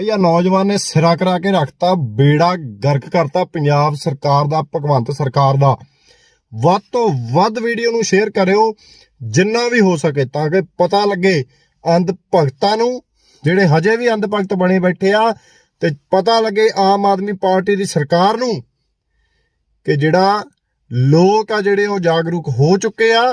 ਇਹ ਨੌਜਵਾਨ ਨੇ ਸਿਰਾ ਕਰਾ ਕੇ ਰੱਖਤਾ, ਬੇੜਾ ਗਰਕ ਕਰਤਾ ਪੰਜਾਬ ਸਰਕਾਰ ਦਾ, ਭਗਵੰਤ ਸਰਕਾਰ ਦਾ। ਵੱਧ ਤੋਂ ਵੱਧ ਵੀਡੀਓ ਨੂੰ ਸ਼ੇਅਰ ਕਰਿਓ, ਜਿੰਨਾ ਵੀ ਹੋ ਸਕੇ, ਤਾਂ ਕਿ ਪਤਾ ਲੱਗੇ ਅੰਧ ਭਗਤਾਂ ਨੂੰ, ਜਿਹੜੇ ਹਜੇ ਵੀ ਅੰਧ ਭਗਤ ਬਣੇ ਬੈਠੇ ਆ, ਤੇ ਪਤਾ ਲੱਗੇ ਆਮ ਆਦਮੀ ਪਾਰਟੀ ਦੀ ਸਰਕਾਰ ਨੂੰ ਕਿ ਜਿਹੜਾ ਲੋਕ ਆ, ਜਿਹੜੇ ਉਹ ਜਾਗਰੂਕ ਹੋ ਚੁੱਕੇ ਆ,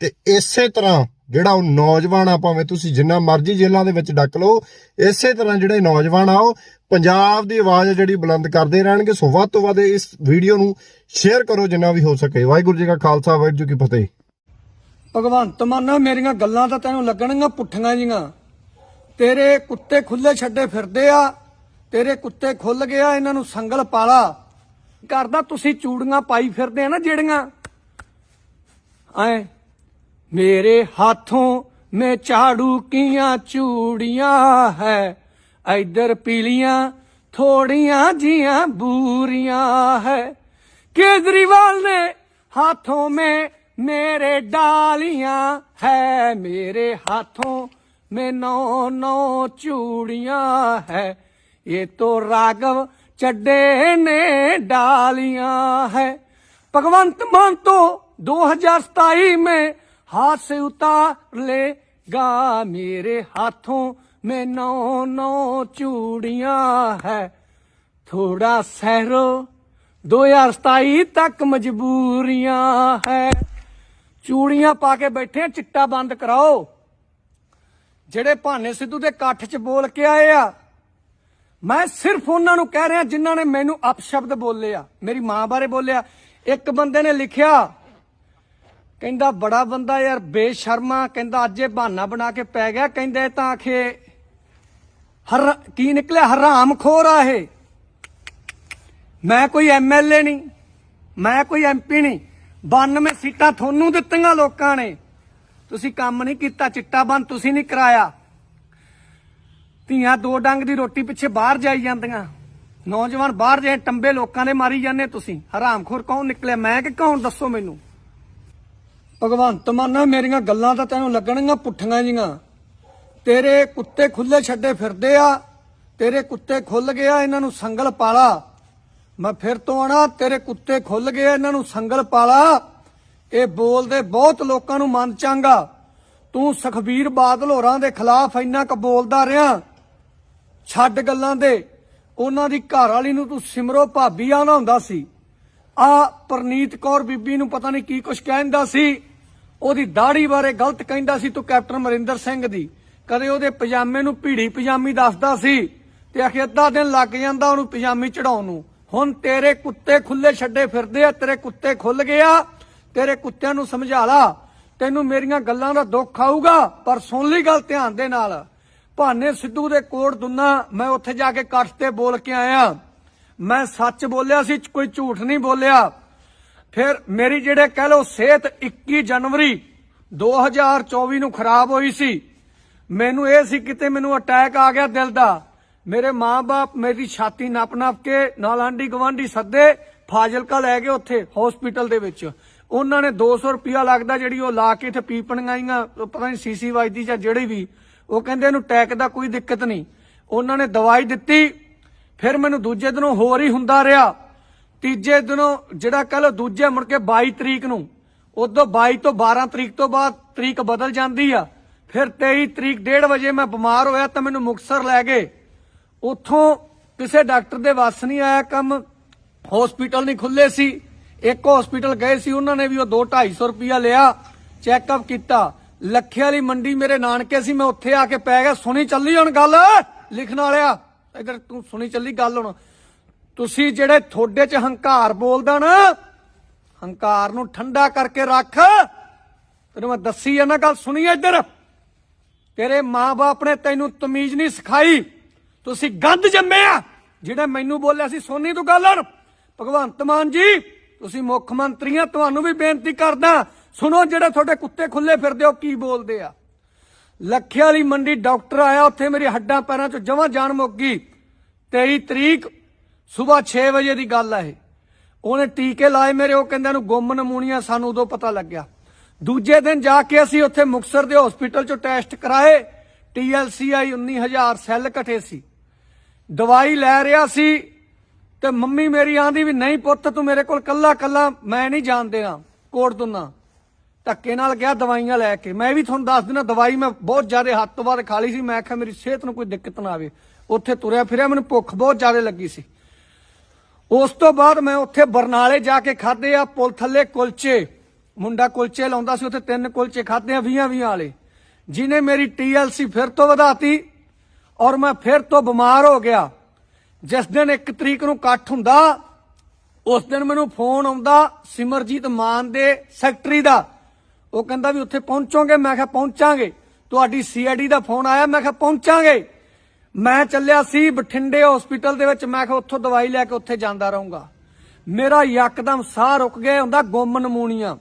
ਤੇ ਇਸੇ ਤਰ੍ਹਾਂ ਜਿਹੜਾ ਉਹ ਨੌਜਵਾਨ ਆ, ਭਾਵੇਂ ਤੁਸੀਂ ਜਿੰਨਾ ਮਰਜ਼ੀ ਜੇਲ੍ਹਾਂ ਦੇ ਵਿੱਚ ਡੱਕ ਲਓ, ਇਸੇ ਤਰ੍ਹਾਂ ਜਿਹੜੇ ਨੌਜਵਾਨ ਆ, ਉਹ ਪੰਜਾਬ ਦੀ ਆਵਾਜ਼ ਜਿਹੜੀ ਬੁਲੰਦ ਕਰਦੇ ਰਹਿਣਗੇ। ਸੋ ਵੱਧ ਤੋਂ ਵੱਧ ਇਸ ਵੀਡੀਓ ਨੂੰ ਸ਼ੇਅਰ ਕਰੋ ਜਿੰਨਾ ਵੀ ਹੋ ਸਕੇ। ਵਾਹਿਗੁਰੂ ਜੀ ਕਾ ਖਾਲਸਾ, ਵਾਹਿਗੁਰੂ ਜੀ ਕੀ ਫਤਿਹ। ਭਗਵੰਤ ਮਾਨਾ, ਮੇਰੀਆਂ ਗੱਲਾਂ ਤਾਂ ਤੈਨੂੰ ਲੱਗਣਗੀਆਂ ਪੁੱਠੀਆਂ ਜੀਆਂ। ਤੇਰੇ ਕੁੱਤੇ ਖੁੱਲੇ ਛੱਡੇ ਫਿਰਦੇ ਆ, ਤੇਰੇ ਕੁੱਤੇ ਖੁੱਲ ਗਿਆ ਇਹਨਾਂ ਨੂੰ ਸੰਗਲ ਪਾਲਾ। ਕਰਦਾ ਤੁਸੀਂ ਚੂੜੀਆਂ ਪਾਈ ਫਿਰਦੇ ਆ ਨਾ, ਜਿਹੜੀਆਂ। ਐ। मेरे हाथों में झाड़ू किया चूड़िया है इधर पीलियाँ थोड़िया जिया बूरियाँ है। केजरीवाल ने हाथों में मेरे डालिया है, मेरे हाथों में नौ नौ चूड़िया है। ये तो राघव चडे ने डालिया है। भगवंत मान तो दो हज़ार सताई में हाथ से उतार लेगा मेरे हाथों में नौ नौ चूड़ियां है थोड़ा सहरो 2027 ਤੱਕ ਮਜਬੂਰੀਆਂ ਹੈ ਚੂੜੀਆਂ ਪਾ ਕੇ ਬੈਠੇ ਆ, ਚਿੱਟਾ ਬੰਦ ਕਰਾਓ ਜਿਹੜੇ ਭਾਨੇ ਸਿੱਧੂ ਦੇ ਇਕੱਠ 'ਚ ਬੋਲ ਕੇ ਆਏ ਆ ਮੈਂ ਸਿਰਫ ਉਹਨਾਂ ਨੂੰ ਕਹਿ ਰਿਹਾ ਜਿਨ੍ਹਾਂ ਨੇ ਮੈਨੂੰ ਅਪਸ਼ਬਦ ਬੋਲੇ ਆ ਮੇਰੀ ਮਾਂ ਬਾਰੇ ਬੋਲਿਆ ਇੱਕ ਬੰਦੇ ਨੇ ਲਿਖਿਆ ਕਹਿੰਦਾ, ਬੜਾ ਬੰਦਾ ਯਾਰ, ਬੇਸ਼ਰਮਾ, ਕਹਿੰਦਾ, ਅੱਜ ਇਹ ਬਹਾਨਾ ਬਣਾ ਕੇ ਪੈ ਗਿਆ। ਕਹਿੰਦੇ ਤਾਂ ਆਖੇ, ਹਰ, ਕੀ ਨਿਕਲਿਆ? ਹਰਾਮਖੋਰ ਆ ਇਹ। ਮੈਂ ਕੋਈ ਐਮਐਲਏ ਨਹੀਂ, ਮੈਂ ਕੋਈ ਐਮਪੀ ਨਹੀਂ। 92 ਸੀਟਾਂ ਤੁਹਾਨੂੰ ਦਿੱਤੀਆਂ ਲੋਕਾਂ ਨੇ। ਤੁਸੀਂ ਕੰਮ ਨਹੀਂ ਕੀਤਾ, ਚਿੱਟਾ ਬੰਦ ਤੁਸੀਂ ਨਹੀਂ ਕਰਾਇਆ। ਧੀਆਂ ਦੋ ਡੰਗ ਦੀ ਰੋਟੀ ਪਿੱਛੇ ਬਾਹਰ ਜਾਈ ਜਾਂਦੀਆਂ। ਨੌਜਵਾਨ ਬਾਹਰ ਜਾਏ, ਟੰਬੇ ਲੋਕਾਂ ਦੇ ਮਾਰੀ ਜਾਂਦੇ ਤੁਸੀਂ। ਹਰਾਮਖੋਰ ਕੌਣ ਨਿਕਲਿਆ? ਮੈਂ ਕਿ ਕੌਣ? ਦੱਸੋ ਮੈਨੂੰ। ਭਗਵੰਤ ਮਾਨਾ, ਮੇਰੀਆਂ ਗੱਲਾਂ ਤਾਂ ਤੈਨੂੰ ਲੱਗਣਗੀਆਂ ਪੁੱਠੀਆਂ ਜੀਆਂ। ਤੇਰੇ ਕੁੱਤੇ ਖੁੱਲੇ ਛੱਡੇ ਫਿਰਦੇ ਆ, ਤੇਰੇ ਕੁੱਤੇ ਖੁੱਲ ਗਿਆ ਇਹਨਾਂ ਨੂੰ ਸੰਗਲ ਪਾਲਾ। ਮੈਂ ਫਿਰ ਤੋਂ ਆਣਾ ਤੇਰੇ ਕੁੱਤੇ ਖੁੱਲ ਗਏ ਇਹਨਾਂ ਨੂੰ ਸੰਗਲ ਪਾਲਾ। ਇਹ ਬੋਲਦੇ ਬਹੁਤ ਲੋਕਾਂ ਨੂੰ ਮਨ ਚਾਂਗਾ। ਤੂੰ ਸੁਖਬੀਰ ਬਾਦਲ ਹੋਰਾਂ ਦੇ ਖਿਲਾਫ ਇੰਨਾ ਕ ਬੋਲਦਾ ਰਿਹਾ। ਛੱਡ ਗੱਲਾਂ ਦੇ। ਉਹਨਾਂ ਦੀ ਘਰ ਵਾਲੀ ਨੂੰ ਤੂੰ ਸਿਮਰੋ ਭਾਬੀ ਆਣਾ ਹੁੰਦਾ ਸੀ। ਆ ਪ੍ਰਨੀਤ ਕੌਰ ਬੀਬੀ ਨੂੰ ਪਤਾ ਨਹੀਂ ਕੀ ਕੁਛ ਕਹਿੰਦਾ ਸੀ। ਉਹਦੀ ਦਾੜੀ ਬਾਰੇ ਗਲਤ ਕਹਿੰਦਾ ਸੀ ਤੂੰ ਕੈਪਟਨ ਮਰਿੰਦਰ ਸਿੰਘ ਦੀ। ਕਦੇ ਉਹਦੇ ਪਜਾਮੇ ਨੂੰ ਭੀੜੀ ਪਜਾਮੀ ਦੱਸਦਾ ਸੀ ਤੇ ਆਖੇ ਅੱਧਾ ਦਿਨ ਲੱਗ ਜਾਂਦਾ ਉਹਨੂੰ ਪਜਾਮੀ ਚੜਾਉਣ ਨੂੰ। ਹੁਣ ਤੇਰੇ ਕੁੱਤੇ ਖੁੱਲੇ ਛੱਡੇ ਫਿਰਦੇ ਆ, ਤੇਰੇ ਕੁੱਤੇ ਖੁੱਲ ਗਿਆ ਤੇਰੇ ਕੁੱਤਿਆਂ ਨੂੰ ਸਮਝਾ ਲਾ। ਤੈਨੂੰ ਮੇਰੀਆਂ ਗੱਲਾਂ ਦਾ ਦੁੱਖ ਆਊਗਾ, ਪਰ ਸੁਣ ਲਈ ਗੱਲ ਧਿਆਨ ਦੇ ਨਾਲ। ਭਾਨੇ ਸਿੱਧੂ ਦੇ ਕੋੜ ਦੁੰਨਾ ਮੈਂ ਉੱਥੇ ਜਾ ਕੇ ਕੱਟ ਤੇ ਬੋਲ ਕੇ ਆਇਆ। ਮੈਂ ਸੱਚ ਬੋਲਿਆ ਸੀ, ਕੋਈ ਝੂਠ ਨਹੀਂ ਬੋਲਿਆ। ਫਿਰ ਮੇਰੀ ਜਿਹੜੇ ਕਹਿ ਲੋ ਸਿਹਤ 21 ਜਨਵਰੀ 2024 ਨੂੰ ਖਰਾਬ ਹੋਈ ਸੀ, ਮੈਨੂੰ ਇਹ ਸੀ ਕਿਤੇ ਮੈਨੂੰ ਅਟੈਕ ਆ ਗਿਆ ਦਿਲ ਦਾ। ਮੇਰੇ ਮਾਂ-ਬਾਪ, ਮੇਰੀ ਛਾਤੀ ਨੱਪ ਨੱਪ ਕੇ ਨਾਲ ਆਂਢੀ ਗਵਾਂਢੀ ਸੱਦੇ ਫਾਜ਼ਿਲਕਾ ਲੈ ਗਏ ਉੱਥੇ ਹਸਪੀਟਲ ਦੇ ਵਿੱਚ। ਉਹਨਾਂ ਨੇ 200 ਰੁਪਿਆ ਲੱਗਦਾ ਜਿਹੜੀ ਉਹ ਲਾ ਕੇ ਇੱਥੇ ਪੀਪਣੀਆਂ ਆਈਆਂ ਪਤਾ ਨਹੀਂ ਸੀਸੀ ਵੱਜਦੀ ਜਾਂ ਜਿਹੜੀ ਵੀ। ਉਹ ਕਹਿੰਦੇ ਇਹਨੂੰ ਟੈਕ ਦਾ ਕੋਈ ਦਿੱਕਤ ਨਹੀਂ। ਉਹਨਾਂ ਨੇ ਦਵਾਈ ਦਿੱਤੀ ਫਿਰ ਮੈਨੂੰ ਦੂਜੇ ਦਿਨੋਂ ਹੋਰ ਹੀ ਹੁੰਦਾ ਰਿਹਾ। ਤੀਜੇ ਦਿਨੋਂ ਜਿਹੜਾ ਕੱਲ ਦੂਜੇ ਮੁੜ ਕੇ 22 ਤਰੀਕ ਨੂੰ, ਉਦੋਂ 22 ਤੋਂ 12 ਤਰੀਕ ਤੋਂ ਬਾਅਦ ਤਰੀਕ ਬਦਲ ਜਾਂਦੀ ਆ। ਫਿਰ 23 ਤਰੀਕ 1:30 ਵਜੇ ਮੈਂ ਬਿਮਾਰ ਹੋਇਆ ਤਾਂ ਮੈਨੂੰ ਮੁਕਤਸਰ ਲੈ ਗਏ। ਉੱਥੋਂ ਕਿਸੇ ਡਾਕਟਰ ਦੇ ਵੱਸ ਨਹੀਂ ਆਇਆ ਕੰਮ ਹਸਪੀਟਲ ਨਹੀਂ ਖੁੱਲੇ ਸੀ। ਇੱਕ ਹਸਪੀਟਲ ਗਏ ਸੀ, ਉਹਨਾਂ ਨੇ ਵੀ ਉਹ 2-250 ਰੁਪਿਆ ਲਿਆ ਚੈੱਕਅਪ ਕੀਤਾ। ਲੱਖੇ ਵਾਲੀ ਮੰਡੀ ਮੇਰੇ ਨਾਨਕੇ ਸੀ, ਮੈਂ ਉੱਥੇ ਆ ਕੇ ਪੈ ਗਿਆ। ਸੁਣੀ ਚੱਲੀ ਹੁਣ ਗੱਲ, ਲਿਖਣ ਵਾਲਿਆ। ਇਧਰ ਤੂੰ ਸੁਣੀ ਚੱਲੀ ਗੱਲ ਹੁਣ। ਤੁਸੀਂ ਜਿਹੜੇ ਥੋੜੇ ਚ ਹੰਕਾਰ ਬੋਲਦਾ ਨਾ, ਹੰਕਾਰ ਨੂੰ ਠੰਡਾ ਕਰਕੇ ਰੱਖ। ਤੈਨੂੰ ਮੈਂ ਦੱਸੀ ਆ ਨਾ ਗੱਲ ਸੁਣੀ ਇੱਧਰ। ਤੇਰੇ ਮਾਂ-ਬਾਪ ਨੇ ਤੈਨੂੰ ਤਮੀਜ਼ ਨਹੀਂ ਸਿਖਾਈ। ਤੁਸੀਂ ਗੰਦ ਜੰਮੇ ਆ। ਜਿਹੜਾ ਮੈਨੂੰ ਬੋਲਿਆ ਸੀ ਸੋਨੀ ਤੂੰ ਗੱਲ ਹਣ। ਭਗਵੰਤ ਮਾਨ ਜੀ, ਤੁਸੀਂ ਮੁੱਖ ਮੰਤਰੀ ਆ ਤੁਹਾਨੂੰ ਵੀ ਬੇਨਤੀ ਕਰਦਾ। ਸੁਣੋ ਜਿਹੜੇ ਤੁਹਾਡੇ ਕੁੱਤੇ ਖੁੱਲੇ ਫਿਰਦੇ ਹੋ, ਕੀ ਬੋਲਦੇ ਆ। ਲੱਖੇ ਵਾਲੀ ਮੰਡੀ ਡਾਕਟਰ ਆਇਆ, ਉੱਥੇ ਮੇਰੀ ਹੱਡਾਂ ਪੈਰਾਂ 'ਚੋਂ ਜਮਾਂ ਜਾਨ ਮੁੱਕ ਗਈ। 23 ਤਰੀਕ ਸਵੇਰ 6 ਵਜੇ ਦੀ ਗੱਲ ਆ ਇਹ। ਉਹਨੇ ਟੀਕੇ ਲਾਏ ਮੇਰੇ, ਉਹ ਕਹਿੰਦੇ ਨੂੰ ਗੁੰਮ ਨਮੂਨੀਆ, ਸਾਨੂੰ ਉਦੋਂ ਪਤਾ ਲੱਗਿਆ। ਦੂਜੇ ਦਿਨ ਜਾ ਕੇ ਅਸੀਂ ਉੱਥੇ ਮੁਕਸਰ ਦੇ ਹਸਪੀਟਲ 'ਚੋਂ ਟੈਸਟ ਕਰਾਏ। TLC ਆਈ 19000 ਸੈੱਲ ਘਟੇ ਸੀ। ਦਵਾਈ ਲੈ ਰਿਹਾ ਸੀ ਤੇ ਮੰਮੀ ਮੇਰੀ ਆਂਦੀ ਵੀ, ਨਹੀਂ ਪੁੱਤ, ਤੂੰ ਮੇਰੇ ਕੋਲ ਕੱਲਾ ਕੱਲਾ ਮੈਂ ਨਹੀਂ ਜਾਣਦੇ ਦੇਣਾ ਕੋਟ ਦੁਨਾ ਧੱਕੇ ਨਾਲ ਗਿਆ ਦਵਾਈਆਂ ਲੈ ਕੇ। ਮੈਂ ਵੀ ਤੁਹਾਨੂੰ ਦੱਸ ਦਿੰਦਾ ਦਵਾਈ ਮੈਂ ਬਹੁਤ ਜ਼ਿਆਦਾ ਹੱਦ ਤੋਂ ਬਾਅਦ ਖਾ ਲਈ ਸੀ। ਮੈਂ ਆਖਿਆ ਮੇਰੀ ਸਿਹਤ ਨੂੰ ਕੋਈ ਦਿੱਕਤ ਨਾ ਆਵੇ। ਉੱਥੇ ਤੁਰਿਆ ਫਿਰਿਆ, ਮੈਨੂੰ ਭੁੱਖ ਬਹੁਤ ਜ਼ਿਆਦਾ ਲੱਗੀ ਸੀ। ਉਸ ਤੋਂ ਬਾਅਦ ਮੈਂ ਉੱਥੇ ਬਰਨਾਲੇ ਜਾ ਕੇ ਖਾਦੇ ਆ ਪੁਲ ਥੱਲੇ ਕੁਲਚੇ। ਮੁੰਡਾ ਕੁਲਚੇ ਲਾਉਂਦਾ ਸੀ, ਉੱਥੇ ਤਿੰਨ ਕੁਲਚੇ ਖਾਦੇ ਆ 20 20 ਵਾਲੇ। ਜਿਨੇ ਮੇਰੀ TLC ਫਿਰ ਤੋਂ ਵਧਾਤੀ ਔਰ ਮੈਂ ਫਿਰ ਤੋਂ ਬਿਮਾਰ ਹੋ ਗਿਆ। ਜਿਸ ਦਿਨ 1 ਤਰੀਕ ਨੂੰ ਇਕੱਠ ਹੁੰਦਾ, ਉਸ ਦਿਨ ਮੈਨੂੰ ਫੋਨ ਆਉਂਦਾ, ਸਿਮਰਜੀਤ ਮਾਨ ਦੇ ਸੈਕਟਰੀ ਦਾ। ਉਹ ਕਹਿੰਦਾ ਵੀ ਉੱਥੇ ਪਹੁੰਚੋਗੇ। ਮੈਂ ਕਿਹਾ, ਪਹੁੰਚਾਂਗੇ। ਤੁਹਾਡੀ ਸੀਆਈਡੀ ਦਾ ਫੋਨ ਆਇਆ। ਮੈਂ ਕਿਹਾ, ਪਹੁੰਚਾਂਗੇ। ਮੈਂ ਚੱਲਿਆ ਸੀ ਬਠਿੰਡੇ ਹਸਪੀਟਲ ਦੇ ਵਿੱਚ। ਮੈਂ ਕਿਹਾ, ਉੱਥੋਂ ਦਵਾਈ ਲੈ ਕੇ ਉੱਥੇ ਜਾਂਦਾ ਰਹੂੰਗਾ। ਮੇਰਾ ਯਕਦਮ ਸਾਹ ਰੁਕ ਗਿਆ, ਹੁੰਦਾ ਗੁੰਮ ਨਮੂਨੀਆ।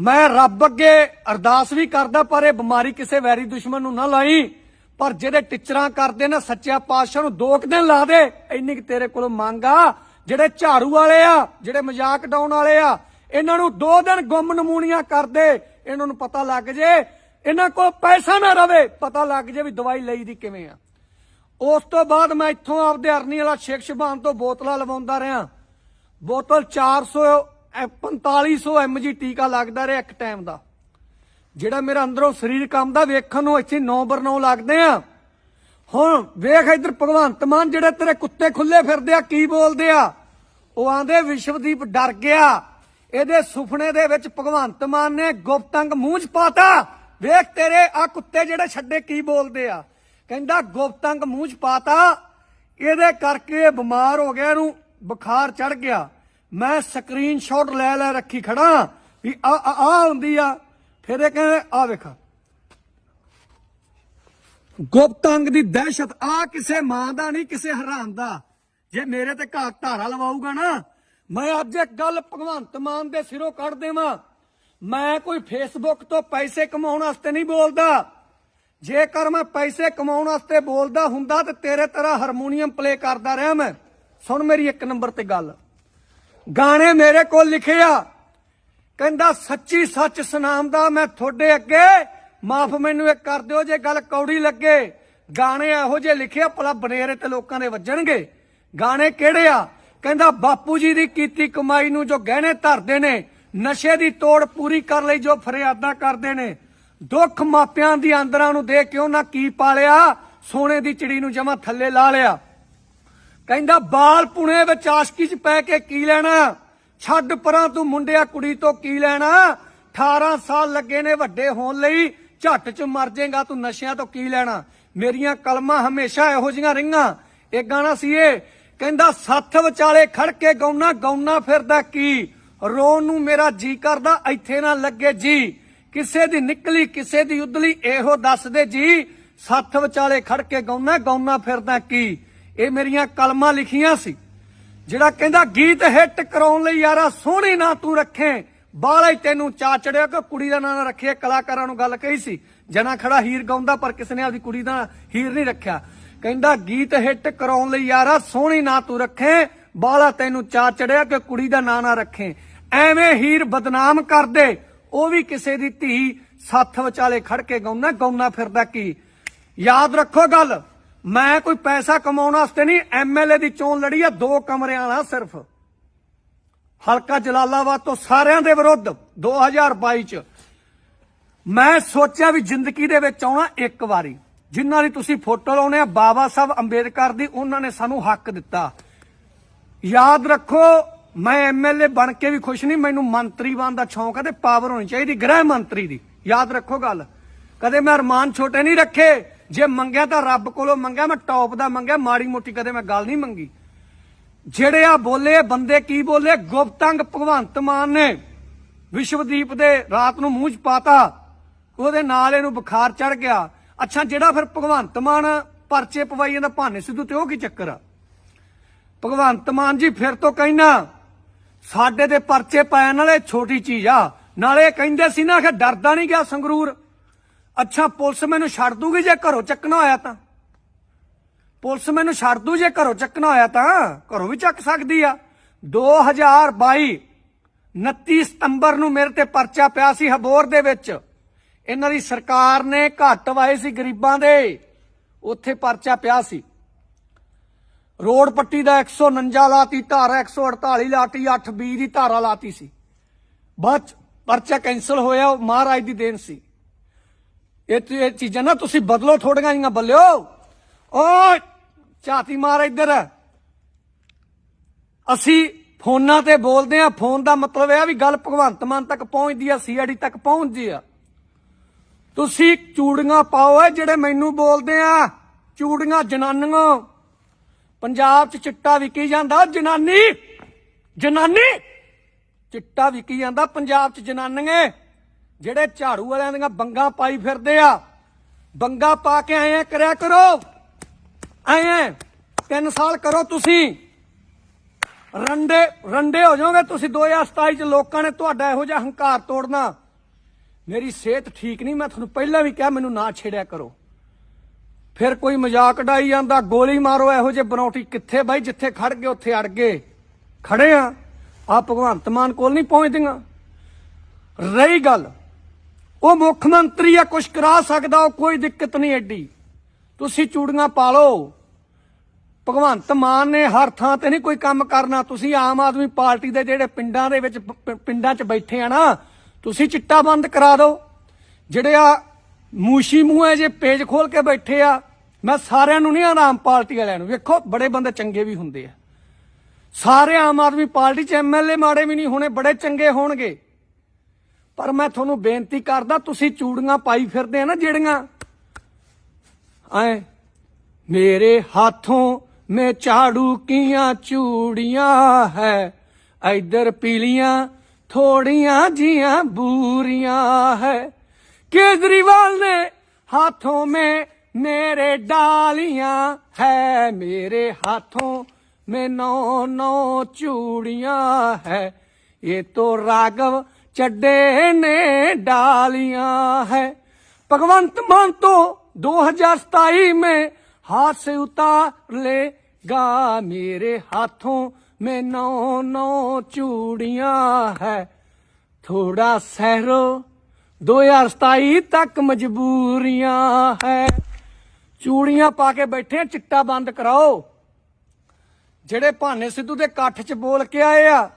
ਮੈਂ ਰੱਬ ਅੱਗੇ ਅਰਦਾਸ ਵੀ ਕਰਦਾ, ਪਰ ਇਹ ਬਿਮਾਰੀ ਕਿਸੇ ਵੈਰੀ ਦੁਸ਼ਮਣ ਨੂੰ ਨਾ ਲਾਈ। ਪਰ ਜਿਹੜੇ ਟਿਚਰਾਂ ਕਰਦੇ ਨੇ, ਸੱਚਿਆ ਪਾਤਸ਼ਾਹ ਨੂੰ ਦੋ ਕੁ ਦਿਨ ਲਾ ਦੇ। ਇੰਨੀ ਕਿ ਤੇਰੇ ਕੋਲੋਂ ਮੰਗ ਆ, ਜਿਹੜੇ ਝਾੜੂ ਵਾਲੇ ਆ, ਜਿਹੜੇ ਮਜ਼ਾਕ ਡਾਉਣ ਵਾਲੇ ਆ ਇਹਨਾਂ ਨੂੰ ਦੋ ਦਿਨ ਗੁੰਮ ਨਮੂਨੀਆਂ ਕਰਦੇ, ਇਹਨਾਂ ਨੂੰ ਪਤਾ ਲੱਗ ਜੇ, ਇਹਨਾਂ ਕੋਲ ਪੈਸਾ ਨਾ ਰਵੇ, ਪਤਾ ਲੱਗ ਜੇ ਵੀ ਦਵਾਈ ਲਈ ਦੀ ਕਿਵੇਂ ਆ। ਉਸ ਤੋਂ ਬਾਅਦ ਮੈਂ ਇੱਥੋਂ ਆਪਦੇ ਅਰਨੀ ਵਾਲਾ ਸ਼ੇਖ ਸ਼ਬਾਨ ਤੋਂ ਬੋਤਲਾਂ ਲਵਾਉਂਦਾ ਰਿਹਾ। ਬੋਤਲ 400 ਐ 4500 ਐਮਜੀ ਟੀਕਾ ਲੱਗਦਾ ਰਿਹਾ ਇੱਕ ਟਾਈਮ ਦਾ। ਜਿਹੜਾ ਮੇਰਾ ਅੰਦਰੋਂ ਸਰੀਰ ਕੰਮਦਾ ਵੇਖਣ ਨੂੰ ਇੱਥੇ 9 ਬਰ 9 ਲੱਗਦੇ ਆ। ਹੁਣ ਵੇਖ ਇਧਰ ਭਗਵੰਤ ਮਾਨ ਜਿਹੜੇ ਤੇਰੇ ਕੁੱਤੇ ਖੁੱਲੇ ਫਿਰਦੇ ਆ, ਕੀ ਬੋਲਦੇ ਆ? ਉਹ ਆਂਦੇ, ਵਿਸ਼ਵਦੀਪ ਡਰ ਗਿਆ। ਇਹਦੇ ਸੁਪਨੇ ਦੇ ਵਿੱਚ ਭਗਵੰਤ ਮਾਨ ਨੇ ਗੁਪਤੰਗ ਮੂੰਹ 'ਚ ਪਾਤਾ। ਵੇਖ ਤੇਰੇ ਆ ਕੁੱਤੇ ਜਿਹੜੇ ਛੱਡੇ ਕੀ ਬੋਲਦੇ ਆ? ਕਹਿੰਦਾ ਗੁਪਤੰਗ ਮੂੰਹ 'ਚ ਪਾਤਾ। ਇਹਦੇ ਕਰਕੇ ਬਿਮਾਰ ਹੋ ਗਿਆ, ਇਹਨੂੰ ਬੁਖਾਰ ਚੜ ਗਿਆ। ਮੈਂ ਸਕਰੀਨਸ਼ਾਟ ਲੈ ਲੈ ਰੱਖੀ ਖੜਾ ਵੀ ਆ ਆ ਆ ਹੁੰਦੀ ਆ। ਫਿਰ ਇਹ ਕਹਿੰਦੇ ਆ ਵੇਖ। ਗੁਪਤ ਅੰਗ ਦੀ ਦਹਿਸ਼ਤ ਆ ਕਿਸੇ ਮਾਂ ਦਾ ਨਹੀਂ, ਕਿਸੇ ਹਰਾਮ ਦਾ। ਜੇ ਮੇਰੇ ਤੇ ਘਾਤ ਧਾਰਾ ਲਵਾਊਗਾ ਨਾ ਮੈਂ ਅੱਜ ਇੱਕ ਗੱਲ ਭਗਵੰਤ ਮਾਨ ਦੇ ਸਿਰੋਂ ਕੱਢ ਦੇਵਾਂ। ਮੈਂ ਕੋਈ ਫੇਸਬੁੱਕ ਤੋਂ ਪੈਸੇ ਕਮਾਉਣ ਵਾਸਤੇ ਨਹੀਂ ਬੋਲਦਾ। ਜੇਕਰ ਮੈਂ ਪੈਸੇ ਕਮਾਉਣ ਵਾਸਤੇ ਬੋਲਦਾ ਹੁੰਦਾ ਤੇ ਤੇਰੇ ਤਰ੍ਹਾਂ ਹਾਰਮੋਨੀਅਮ ਪਲੇ ਕਰਦਾ ਰਿਹਾ ਮੈਂ। ਸੁਣ ਮੇਰੀ ਇੱਕ ਨੰਬਰ ਤੇ ਗੱਲ। ਗਾਣੇ ਮੇਰੇ ਕੋਲ ਲਿਖੇ ਆ। ਕਹਿੰਦਾ, ਸੱਚੀ ਸੱਚ ਸੁਣਾਉਂਦਾ ਮੈਂ ਤੁਹਾਡੇ ਅੱਗੇ। ਮਾਫ ਮੈਨੂੰ ਇਹ ਕਰ ਦਿਓ ਜੇ ਗੱਲ ਕੌੜੀ ਲੱਗੇ। ਗਾਣੇ ਇਹੋ ਜਿਹੇ ਲਿਖਿਆ ਭਲਾ ਬਨੇਰੇ ਤੇ ਲੋਕਾਂ ਦੇ ਵੱਜਣਗੇ। ਗਾਣੇ ਕਿਹੜੇ ਆ? ਕਹਿੰਦਾ ਬਾਪੂ ਜੀ ਦੀ ਕੀਤੀ ਕਮਾਈ ਨੂੰ ਜੋ ਗਹਿਣੇ ਧਰਦੇ ਨੇ, ਨਸ਼ੇ ਦੀ ਤੋੜ ਪੂਰੀ ਕਰ ਲਈ ਜੋ ਫਰਿਆਦਾਂ ਕਰਦੇ ਨੇ, ਦੁੱਖ ਮਾਪਿਆਂ ਦੀ ਅੰਦਰਾਂ ਨੂੰ ਦੇ ਕੇ ਉਹਨਾਂ ਕੀ ਪਾਲਿਆ? ਸੋਨੇ ਦੀ ਚਿੜੀ ਨੂੰ ਜਮਾ ਥੱਲੇ ਲਾ ਲਿਆ। ਕਹਿੰਦਾ ਬਾਲ ਪੁਣੇ ਵਿੱਚ ਆਸ਼ਕੀ ਚ ਪੈ ਕੇ ਕੀ ਲੈਣਾ? ਛੱਡ ਪਰਾਂ ਤੂੰ ਮੁੰਡਿਆ ਕੁੜੀ ਤੋਂ ਕੀ ਲੈਣਾ? 18 ਸਾਲ ਲੱਗੇ ਨੇ ਵੱਡੇ ਹੋਣ ਲਈ, ਝੱਟ ਚ ਮਰ ਜਾਏਗਾ ਤੂੰ ਨਸ਼ਿਆਂ ਤੋਂ ਕੀ ਲੈਣਾ? ਮੇਰੀਆਂ ਕਲਮਾਂ ਹਮੇਸ਼ਾ ਇਹੋ ਜੀਆਂ ਰਹੀਆਂ। ਇਹ ਗਾਣਾ ਸੀ ਇਹ ਕਹਿੰਦਾ, ਸੱਥ ਵਿਚਾਲੇ ਖੜ ਕੇ ਗਾਉਣਾ ਗਾਉਣਾ ਫਿਰਦਾ ਕੀ? ਰੋਣ ਨੂੰ ਮੇਰਾ ਜੀ ਕਰਦਾ, ਇੱਥੇ ਨਾ ਲੱਗੇ ਜੀ। ਕਿਸੇ ਦੀ ਨਿਕਲੀ, ਕਿਸੇ ਦੀ ਉਦਲੀ, ਇਹੋ ਦੱਸਦੇ ਜੀ, ਸੱਥ ਵਿਚਾਲੇ ਖੜ ਕੇ ਗਾਉਣਾ ਗਾਉਣਾ ਫਿਰਦਾ ਕੀ? ਇਹ ਮੇਰੀਆਂ ਕਲਮਾਂ ਲਿਖੀਆਂ ਸੀ। ਜਿਹੜਾ ਕਹਿੰਦਾ, ਗੀਤ ਹਿੱਟ ਕਰਾਉਣ ਲਈ ਯਾਰਾ, ਸੋਹਣੀ ਨਾ ਤੂੰ ਰੱਖੇ। ਬਾਲਾ ਹੀ ਤੈਨੂੰ ਚਾ ਚੜਿਆ ਕਿ ਕੁੜੀ ਦਾ ਨਾਂ ਨਾ ਰੱਖੇ ਕਲਾਕਾਰਾਂ ਨੂੰ ਗੱਲ ਕਹੀ ਸੀ। ਜਨਾ ਖੜਾ ਹੀਰ ਗਾਉਂਦਾ, ਪਰ ਕਿਸੇ ਨੇ ਆਪਦੀ ਕੁੜੀ ਦਾ ਹੀਰ ਨਹੀਂ ਰੱਖਿਆ। ਕਹਿੰਦਾ, ਗੀਤ ਹਿੱਟ ਕਰਾਉਣ ਲਈ ਯਾਰਾ, ਸੋਹਣੀ ਨਾ ਤੂੰ ਰੱਖੇ। ਬਾਲਾ ਤੈਨੂੰ ਚਾ ਚੜਿਆ ਕਿ ਕੁੜੀ ਦਾ ਨਾਂ ਨਾ ਰੱਖੇ। ਐਵੇਂ ਹੀਰ ਬਦਨਾਮ ਕਰਦੇ ਉਹ ਵੀ ਕਿਸੇ ਦੀ ਧੀ ਸੱਥ ਵਿਚਾਲੇ ਖੜ ਕੇ ਗਾਉਣਾ ਗਾਉਣਾ ਫਿਰਦਾ ਕੀ? ਯਾਦ ਰੱਖੋ ਗੱਲ, ਮੈਂ ਕੋਈ ਪੈਸਾ ਕਮਾਉਣ ਵਾਸਤੇ ਨਹੀਂ ਐਮਐਲਏ ਦੀ ਚੋਣ ਲੜੀ ਆ, ਦੋ ਕਮਰਿਆਂ ਵਾਲਾ ਸਿਰਫ। ਹਲਕਾ ਜਲਾਲਾਬਾਦ ਤੋਂ ਸਾਰਿਆਂ ਦੇ ਵਿਰੁੱਧ 2022 ਚ। ਮੈਂ ਸੋਚਿਆ ਵੀ ਜ਼ਿੰਦਗੀ ਦੇ ਵਿੱਚ ਆਉਣਾ ਇੱਕ ਵਾਰੀ। ਜਿਨ੍ਹਾਂ ਦੀ ਤੁਸੀਂ ਫੋਟੋ ਲਾਉਣੇ ਆ, ਬਾਬਾ ਸਾਹਿਬ ਅੰਬੇਦਕਰ ਦੀ, ਉਹਨਾਂ ਨੇ ਸਾਨੂੰ ਹੱਕ ਦਿੱਤਾ। ਯਾਦ ਰੱਖੋ, ਮੈਂ ਐਮਐਲਏ ਬਣ ਕੇ ਵੀ ਖੁਸ਼ ਨਹੀਂ, ਮੈਨੂੰ ਮੰਤਰੀ ਬਣਨ ਦਾ ਸ਼ੌਂਕ ਹੈ ਤੇ ਪਾਵਰ ਹੋਣੀ ਚਾਹੀਦੀ, ਗ੍ਰਹਿ ਮੰਤਰੀ ਦੀ। ਯਾਦ ਰੱਖੋ ਗੱਲ। ਕਦੇ ਮੈਂ ਅਰਮਾਨ ਛੋਟੇ ਨਹੀਂ ਰੱਖੇ, ਜੇ ਮੰਗਿਆ ਤਾਂ ਰੱਬ ਕੋਲੋਂ ਮੰਗਿਆ, ਮੈਂ ਟੌਪ ਦਾ ਮੰਗਿਆ, ਮਾੜੀ ਮੋਟੀ ਕਦੇ ਮੈਂ ਗੱਲ ਨਹੀਂ ਮੰਗੀ। ਜਿਹੜੇ ਆ ਬੋਲੇ ਬੰਦੇ ਕੀ ਬੋਲੇ? ਗੁਪਤੰਗ ਭਗਵੰਤ ਮਾਨ ਨੇ ਵਿਸ਼ਵਦੀਪ ਦੇ ਰਾਤ ਨੂੰ ਮੂੰਹ ਚ ਪਾਤਾ, ਉਹਦੇ ਨਾਲ ਇਹਨੂੰ ਬੁਖਾਰ ਚੜ ਗਿਆ। ਅੱਛਾ, ਜਿਹੜਾ ਫਿਰ ਭਗਵੰਤ ਮਾਨ ਪਰਚੇ ਪਵਾਈ ਜਾਂਦਾ, ਭਾਨੇ ਸਿੱਧੂ ਤੇ ਉਹ ਕੀ ਚੱਕਰ ਆ? ਭਗਵੰਤ ਮਾਨ ਜੀ, ਫਿਰ ਤੋਂ ਕਹਿਣਾ ਸਾਡੇ ਤੇ ਪਰਚੇ ਪੈਣ ਵਾਲੇ ਛੋਟੀ ਚੀਜ਼ ਆ। ਨਾਲੇ ਕਹਿੰਦੇ ਸੀ ਨਾ ਕਿ ਡਰਦਾ ਨਹੀਂ ਗਿਆ ਸੰਗਰੂਰ। ਅੱਛਾ, ਪੁਲਿਸ ਮੈਨੂੰ ਛੱਡ ਦੂਗੀ ਜੇ ਘਰੋਂ ਚੱਕਣਾ ਹੋਇਆ ਤਾਂ। ਪੁਲਿਸ ਮੈਨੂੰ ਛੱਡ ਦੂ ਜੇ ਘਰੋਂ ਚੱਕਣਾ ਹੋਇਆ ਤਾਂ, ਘਰੋਂ ਵੀ ਚੱਕ ਸਕਦੀ ਆ। 2022 29 ਸਤੰਬਰ ਨੂੰ ਮੇਰੇ ਤੇ ਪਰਚਾ ਪਿਆ ਸੀ ਹਬੋਰ ਦੇ ਵਿੱਚ। ਇਹਨਾਂ ਦੀ ਸਰਕਾਰ ਨੇ ਘੱਟ ਵਾਏ ਸੀ ਗਰੀਬਾਂ ਦੇ। ਉੱਥੇ ਪਰਚਾ ਪਿਆ ਸੀ। ਰੋਡ ਪੱਟੀ ਦਾ 149 ਲਾਤੀ, ਧਾਰਾ 148 ਲਾਤੀ 820 ਦੀ ਧਾਰਾ ਲਾਤੀ ਸੀ। ਬਾਅਦ ਪਰਚਾ ਕੈਨਸਲ ਹੋਇਆ, ਉਹ ਮਹਾਰਾਜ ਦੀ ਦੇਣ ਸੀ। ਇਹ ਇਹ ਚੀਜ਼ਾਂ ਨਾ ਤੁਸੀਂ ਬਦਲੋ ਥੋੜੀਆਂ ਜੀਆਂ ਬੱਲਿਓ। ਓ ਝਾਤੀ ਮਾਰ ਇੱਧਰ। ਅਸੀਂ ਫੋਨਾਂ ਤੇ ਬੋਲਦੇ ਆ ਫੋਨ ਦਾ ਮਤਲਬ ਇਹ ਆ ਵੀ ਗੱਲ ਭਗਵੰਤ ਮਾਨ ਤੱਕ ਪਹੁੰਚਦੀ ਆ, ਸੀਆਈਡੀ ਤੱਕ ਪਹੁੰਚਦੀ ਆ। ਤੁਸੀਂ ਚੂੜੀਆਂ ਪਾਓ ਏ ਜਿਹੜੇ ਮੈਨੂੰ ਬੋਲਦੇ ਆ। ਚੂੜੀਆਂ ਜਨਾਨੀਆਂ। ਪੰਜਾਬ 'ਚ ਚਿੱਟਾ ਵਿਕੀ ਜਾਂਦਾ, ਜਨਾਨੀ। ਜਨਾਨੀ। ਚਿੱਟਾ ਵਿਕੀ ਜਾਂਦਾ ਪੰਜਾਬ 'ਚ ਜਨਾਨੀਆਂ। ਜਿਹੜੇ ਝਾੜੂ ਵਾਲਿਆਂ ਦੀਆਂ ਬੰਗਾ ਪਾਈ ਫਿਰਦੇ ਆ। ਬੰਗਾ ਪਾ ਕੇ ਆਏ ਆ, ਕਰਿਆ ਕਰੋ। ਆਏ ਆ। ਤਿੰਨ ਸਾਲ ਕਰੋ ਤੁਸੀਂ। ਰੰਡੇ ਰੰਡੇ ਹੋ ਜਾਓਗੇ ਤੁਸੀਂ। 2027 ਚ ਲੋਕਾਂ ਨੇ ਤੁਹਾਡਾ ਇਹੋ ਜਿਹਾ ਹੰਕਾਰ ਤੋੜਨਾ। ਮੇਰੀ ਸਿਹਤ ਠੀਕ ਨਹੀਂ, ਮੈਂ ਤੁਹਾਨੂੰ ਪਹਿਲਾਂ ਵੀ ਕਿਹਾ, ਮੈਨੂੰ ਨਾ ਛੇੜਿਆ ਕਰੋ। ਫਿਰ ਕੋਈ ਮਜ਼ਾਕ ਡਾਈ ਜਾਂਦਾ, ਗੋਲੀ ਮਾਰੋ, ਇਹੋ ਜਿਹੇ ਬਰੌਟੀ ਕਿੱਥੇ ਬਾਈ, ਜਿੱਥੇ ਖੜ ਗਏ, ਉੱਥੇ ਅੜ ਗਏ। ਖੜੇ ਆ ਆ ਭਗਵੰਤ ਮਾਨ ਕੋਲ ਨਹੀਂ ਪਹੁੰਚਦੀਆਂ। ਰਹੀ ਗੱਲ, ਉਹ ਮੁੱਖ ਮੰਤਰੀ ਆ, ਕੁਛ ਕਰਾ ਸਕਦਾ, ਉਹ ਕੋਈ ਦਿੱਕਤ ਨਹੀਂ ਐਡੀ। ਤੁਸੀਂ ਚੂੜੀਆਂ ਪਾ ਲਓ। ਭਗਵੰਤ ਮਾਨ ਨੇ ਹਰ ਥਾਂ ਤੇ ਨਹੀਂ ਕੋਈ ਕੰਮ ਕਰਨਾ। ਤੁਸੀਂ ਆਮ ਆਦਮੀ ਪਾਰਟੀ ਦੇ ਜਿਹੜੇ ਪਿੰਡਾਂ ਦੇ ਵਿੱਚ, ਪਿੰਡਾਂ 'ਚ ਬੈਠੇ ਆ ਨਾ ਤੁਸੀਂ ਚਿੱਟਾ ਬੰਦ ਕਰਾ ਦਿਓ। ਜਿਹੜੇ ਆ ਮੂਸ਼ੀ ਮੂੰਹ ਜੇ ਪੇਜ ਖੋਲ ਕੇ ਬੈਠੇ ਆ, ਮੈਂ ਸਾਰਿਆਂ ਨੂੰ ਨਹੀਂ ਆਰਾਮ ਪਾਰਟੀ ਵਾਲਿਆਂ ਨੂੰ, ਵੇਖੋ, ਬੜੇ ਬੰਦੇ ਚੰਗੇ ਵੀ ਹੁੰਦੇ ਆ। ਸਾਰੇ ਆਮ ਆਦਮੀ ਪਾਰਟੀ ਚ ਐਮਐਲਏ ਮਾੜੇ ਵੀ ਨਹੀਂ ਹੋਣੇ, ਬੜੇ ਚੰਗੇ ਹੋਣਗੇ। ਪਰ ਮੈਂ ਤੁਹਾਨੂੰ ਬੇਨਤੀ ਕਰਦਾ, ਤੁਸੀਂ ਚੂੜੀਆਂ ਪਾਈ ਫਿਰਦੇ ਆ ਨਾ ਜਿਹੜੀਆਂ, ਐ, ਮੇਰੇ ਹੱਥੋਂ ਮੈਂ ਝਾੜੂ ਕੀਆਂ ਚੂੜੀਆਂ ਹੈ ਇਧਰ ਪੀਲੀਆਂ थोड़ियां जियां बूरियां है केजरीवाल ने हाथों में मेरे डालियां है मेरे हाथों में नौ नौ चूड़ियां है ये तो राघव चड्डे ने डालियां है भगवंत मान तो 2027 में हाथ से उतार लेगा मेरे हाथों ਮੈਂ ਨੌ ਨੌ ਚੂੜੀਆਂ ਹੈ। ਥੋੜਾ ਸਹਿਰੋ 2027 ਤੱਕ ਮਜਬੂਰੀਆਂ ਹੈ। ਚੂੜੀਆਂ ਪਾ ਕੇ ਬੈਠੇ ਚਿੱਟਾ ਬੰਦ ਕਰਾਓ। ਜਿਹੜੇ ਭਾਨੇ ਸਿੱਧੂ ਦੇ ਕੱਠ 'ਚ ਬੋਲ ਕੇ ਆਏ ਆ